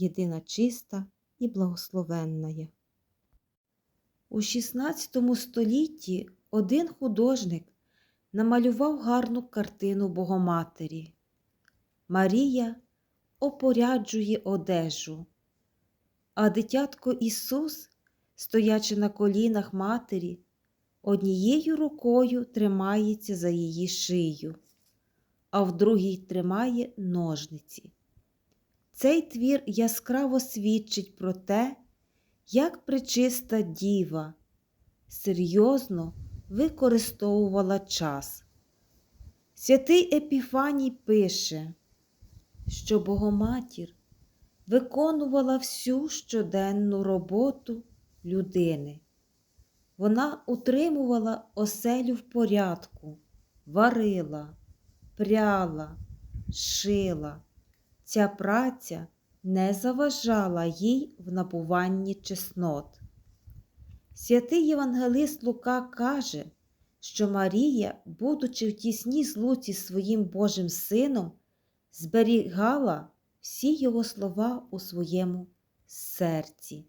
єдина чиста і благословенна. є. У XVI столітті один художник намалював гарну картину Богоматері. Марія опоряджує одежу, а дитятко Ісус, стоячи на колінах матері, однією рукою тримається за її шию, а в другій тримає ножниці. Цей твір яскраво свідчить про те, як причиста діва серйозно використовувала час. Святий Епіфаній пише, що Богоматір виконувала всю щоденну роботу людини. Вона утримувала оселю в порядку, варила, пряла, шила. Ця праця не заважала їй в набуванні чеснот. Святий Євангелист Лука каже, що Марія, будучи в тісній злуці своїм Божим Сином, зберігала всі його слова у своєму серці.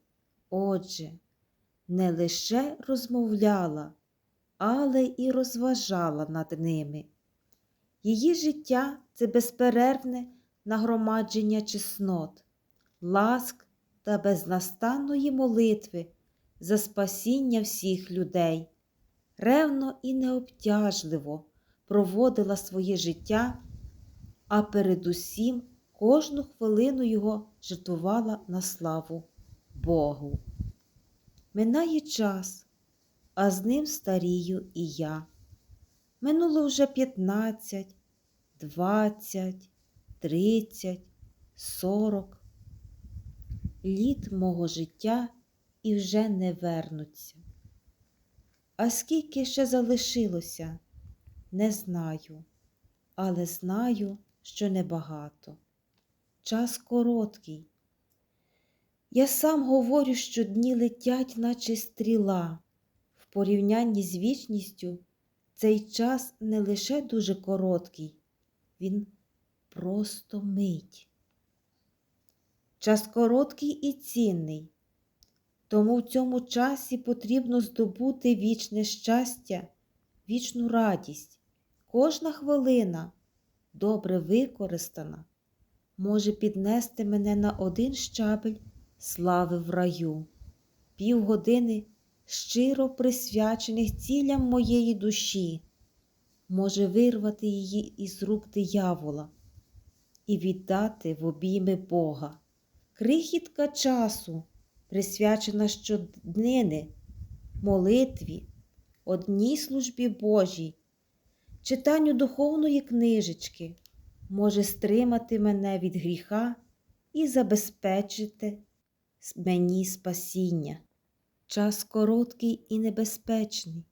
Отже, не лише розмовляла, але і розважала над ними. Її життя це безперервне нагромадження чеснот, ласк та безнастанної молитви за спасіння всіх людей, ревно і необтяжливо проводила своє життя, а передусім кожну хвилину його жертвувала на славу Богу. Минає час, а з ним старію і я. Минуло вже п'ятнадцять, двадцять, тридцять, сорок. Літ мого життя і вже не вернуться. А скільки ще залишилося, не знаю, але знаю, що небагато. Час короткий. Я сам говорю, що дні летять, наче стріла. В порівнянні з вічністю цей час не лише дуже короткий, він просто мить. Час короткий і цінний, Тому в цьому часі потрібно здобути вічне щастя, вічну радість. Кожна хвилина, добре використана, може піднести мене на один щабель слави в раю, півгодини щиро присвячених цілям моєї душі, може вирвати її із рук диявола і віддати в обійми Бога. Крихітка часу, присвячена щоднини, молитві, одній службі Божій, читанню духовної книжечки, може стримати мене від гріха і забезпечити мені спасіння. Час короткий і небезпечний.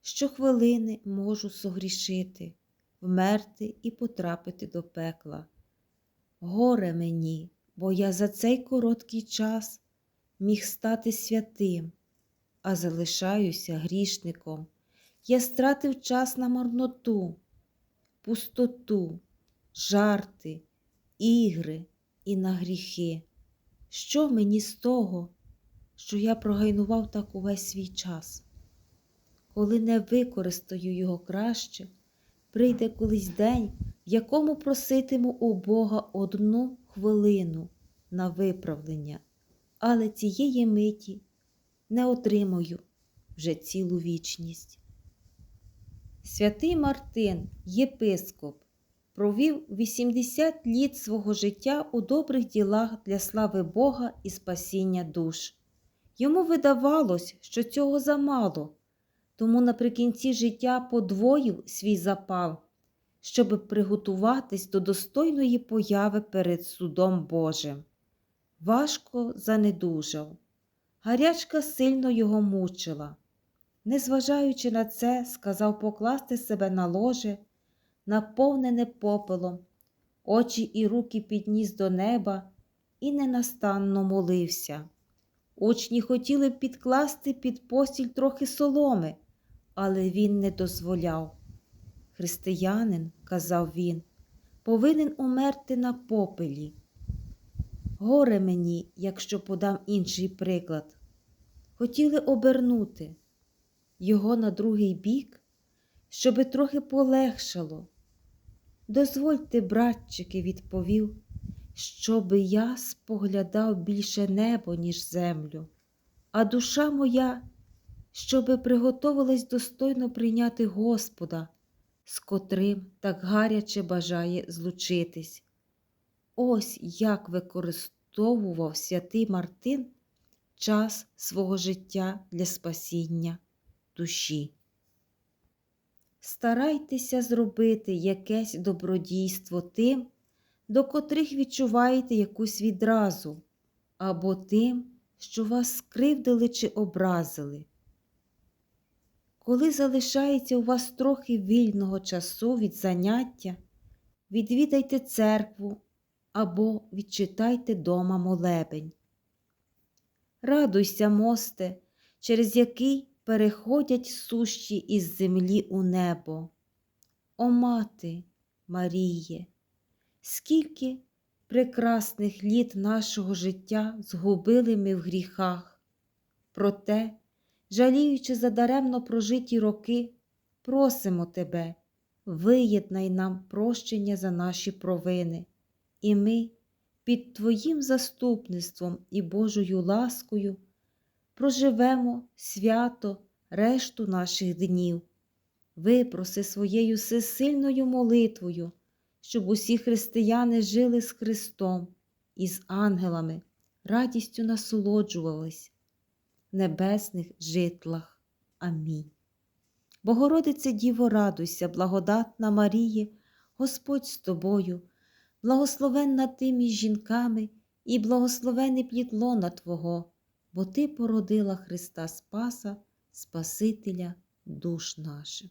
Щохвилини можу согрішити, вмерти і потрапити до пекла. Горе мені, бо я за цей короткий час міг стати святим, а залишаюся грішником. Я стратив час на марноту, пустоту, жарти, ігри і на гріхи. Що мені з того, що я прогайнував так увесь свій час? Коли не використаю його краще, прийде колись день, в якому проситиму у Бога одну хвилину на виправлення, але цієї миті не отримаю вже цілу вічність. Святий Мартин, єпископ, провів 80 літ свого життя у добрих ділах для слави Бога і спасіння душ. Йому видавалось, що цього замало, тому наприкінці життя подвоїв свій запал, щоб приготуватись до достойної появи перед судом Божим. Важко занедужав, гарячка сильно його мучила. Незважаючи на це, сказав покласти себе на ложе, наповнене попелом, очі і руки підніс до неба і ненастанно молився. Учні хотіли підкласти під постіль трохи соломи, але він не дозволяв. Християнин, казав він, повинен умерти на попелі. Горе мені, якщо подам інший приклад. Хотіли обернути його на другий бік, щоби трохи полегшало. Дозвольте, братчики, відповів, щоби я споглядав більше небо, ніж землю, а душа моя, щоби приготовилась достойно прийняти Господа, з котрим так гаряче бажає злучитись. Ось як використовував святий Мартин час свого життя для спасіння душі. Старайтеся зробити якесь добродійство тим, до котрих відчуваєте якусь відразу, або тим, що вас скривдили чи образили. Коли залишається у вас трохи вільного часу від заняття, відвідайте церкву або відчитайте дома молебень. Радуйся, мосте, через який переходять сущі із землі у небо. О мати Маріє, скільки прекрасних літ нашого життя згубили ми в гріхах, проте, жаліючи за даремно прожиті роки, просимо Тебе, виєднай нам прощення за наші провини, і ми під Твоїм заступництвом і Божою ласкою проживемо свято решту наших днів. Випроси своєю всесильною молитвою, щоб усі християни жили з Христом і з ангелами, радістю насолоджувались небесних житлах. Амінь. Богородице Діво, радуйся, благодатна Марії, Господь з тобою, благословенна ти між жінками і благословене плід лона Твого бо Ти породила Христа Спаса, Спасителя душ наших.